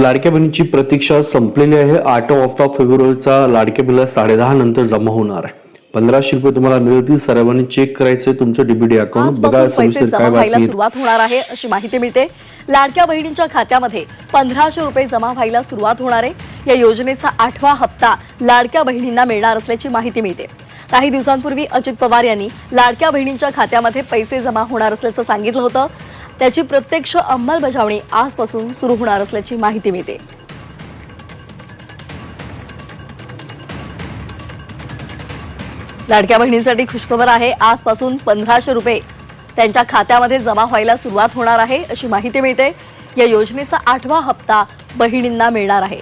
लाडक्या बहिणीची प्रतीक्षा संपलेली आहे. आठ ऑफ फेब्रुवारीचा लाडक्या बिला साडेदहा नंतर जमा होणार आहे. पंधराशे रुपये तुम्हाला मिळतील. सर्वांनी चेक करायचे तुमचं डीबीडी अकाउंट बघा पैसे जमा व्हायला सुरुवात होणार आहे अशी माहिती मिळते. लाडक्या बहिणींच्या खात्यामध्ये पंधराशे रुपये जमा व्हायला सुरुवात होणार आहे. या योजनेचा आठवा हप्ता लाडक्या बहिणींना मिळणार असल्याची माहिती मिळते. काही दिवसांपूर्वी अजित पवार यांनी लाडक्या बहिणींच्या खात्यामध्ये पैसे जमा होणार असल्याचं सांगितलं होतं. त्याची प्रत्यक्ष अंमलबजावणी आजपासून सुरू होणार असल्याची माहिती मिळते. लाडक्या बहिणींसाठी खुशखबर आहे. आजपासून पंधराशे रुपये त्यांच्या खात्यामध्ये जमा व्हायला सुरुवात होणार आहे अशी माहिती मिळते. या योजनेचा आठवा हप्ता बहिणींना मिळणार आहे.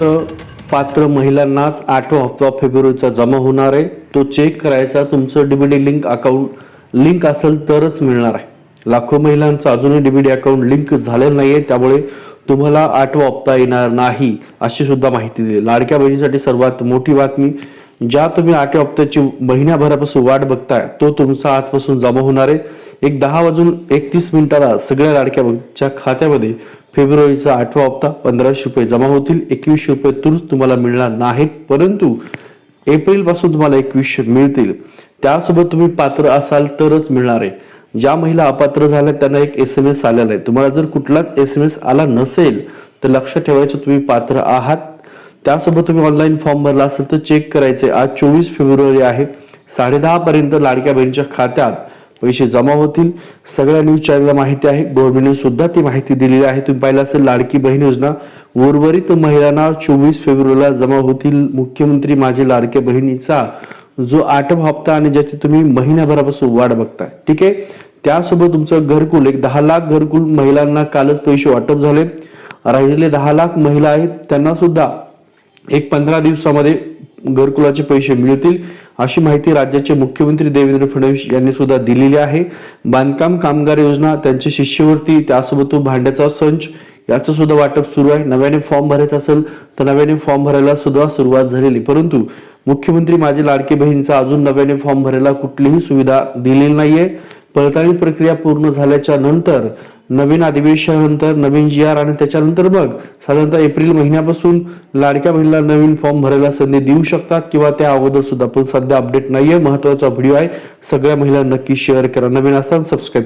तर पात्र महिलांनाच आठवा हप्ता फेब्रुवारीचा जमा होणार आहे. तो चेक करायचा. तुमचं डीबीडी लिंक अकाउंट लिंक असेल तरच मिळणार आहे. लाखो महिलांचं अजूनही डीबीडी अकाउंट लिंक झालेलं नाहीये त्यामुळे तुम्हाला आठवा हप्ता येणार नाही अशी सुद्धा माहिती दिली. लाडक्या बहिणीसाठी सर्वात मोठी बातमी ज्या तुम्ही आठव्या हप्त्याची महिन्याभरापासून वाट बघताय तो तुमचा आजपासून जमा होणार आहे. एक दहा वाजून एकतीस मिनिटाला सगळ्या लाडक्या बहिणीच्या खात्यामध्ये फेब्रुवारीचा आठवा हप्ता पंधराशे रुपये जमा होतील एकवीसशे रुपये तुर्त तुम्हाला मिळणार नाहीत परंतु एप्रिलपासून तुम्हाला एकवीसशे मिळतील. त्यासोबत तुम्ही पात्र असाल तरच मिळणार आहे. ज्या महिला अपात्र झाल्या त्यांना एक एस एम एस आलेला आहे. तुम्हाला जर कुठलाच एस एम एस आला नसेल तर लक्षात ठेवायचं तुम्ही पात्र आहात. त्यासोबत तुम्ही ऑनलाईन फॉर्म भरला असेल तर चेक करायचे आज चोवीस फेब्रुवारी आहे. साडेदहा पर्यंत लाडक्या बहिणीच्या खात्यात पैसे जमा होतील. सगळ्या न्यूज चॅनलला माहिती आहे. गव्हर्नमेंटने सुद्धा ती माहिती दिलेली आहे. तुम्ही पाहिलं असेल लाडकी बहीण योजना उर्वरित महिलांना चोवीस फेब्रुवारीला जमा होतील. मुख्यमंत्री माझी लाडक्या बहिणीचा जो आठवा हप्ता आणि ज्याची तुम्ही महिन्याभरापासून वाट बघताय ठीक आहे? त्यासोबत तुमचं घरकुल एक दहा लाख घरकुल महिलांना कालच पैसे वाटप झाले. राहिलेले दहा लाख महिला आहेत त्यांना सुद्धा एक पंधरा दिवसामध्ये घरकुलाचे पैसे मिळतील अशी माहिती राज्याचे मुख्यमंत्री देवेंद्र फडणवीस यांनी सुद्धा दिलेली आहे. बांधकाम कामगार योजना त्यांची शिष्यवृत्ती त्यासोबत तो भांड्याचा संच याचं सुद्धा वाटप सुरू आहे. नव्याने फॉर्म भरायचा असेल तर नव्याने फॉर्म भरायला सुद्धा सुरुवात झालेली. परंतु मुख्यमंत्री माझे लाडकी बहिणीचा अजून नव्याने फॉर्म भरायला कुठलीही सुविधा दिलेली नाहीये. पडताळणी प्रक्रिया पूर्ण झाल्याच्यानंतर नवीन अधिवेशनानंतर नवीन जी आर आणि त्याच्यानंतर मग साधारणतः एप्रिल महिन्यापासून लाडक्या बहिणीला नवीन फॉर्म भरायला संधी देऊ शकतात किंवा त्या अगोदर सुद्धा. पण सध्या अपडेट नाहीये. महत्त्वाचा व्हिडिओ आहे. सगळ्या महिला नक्की शेअर करा. नवीन असताना सबस्क्राईब